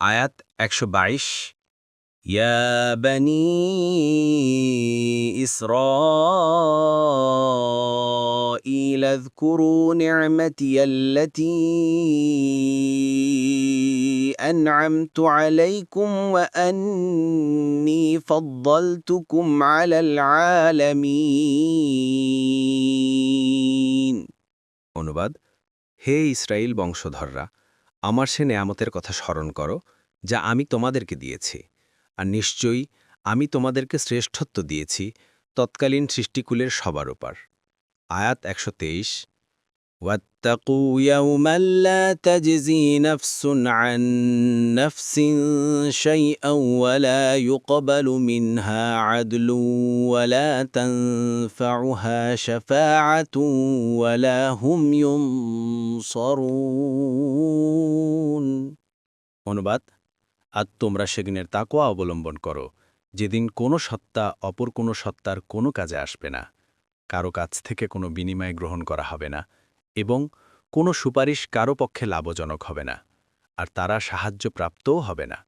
আয়াত একশো বাইশ يا بني إسرائيل اذكروا نعمتي التي أنعمت عليكم وأني فضلتكم على العالمين অনুবাদ হে ইসরায়েল বংশধররা আমার সে নেয়ামতের কথা স্মরণ করো যা আমি তোমাদেরকে দিয়েছি আর নিশ্চয়ই আমি তোমাদেরকে শ্রেষ্ঠত্ব দিয়েছি তৎকালীন সৃষ্টিকুলের সবার উপর আয়াত একশো তেইশ واتقوا يوما لا تجزي نفس عن نفس شيئا ولا يقبل منها عدل ولا تنفعها شفاعة ولا هم ينصرون অনুবাদ আর তোমরা সেদিনের তাকোয়া অবলম্বন করো, যেদিন কোনো সত্তা অপর কোনো সত্তার কোনো কাজে আসবে না, কারও কাছ থেকে কোনো বিনিময় গ্রহণ করা হবে না এবং কোনো সুপারিশ কারও পক্ষে লাভজনক হবে না, আর তারা সাহায্যপ্রাপ্তও হবে না।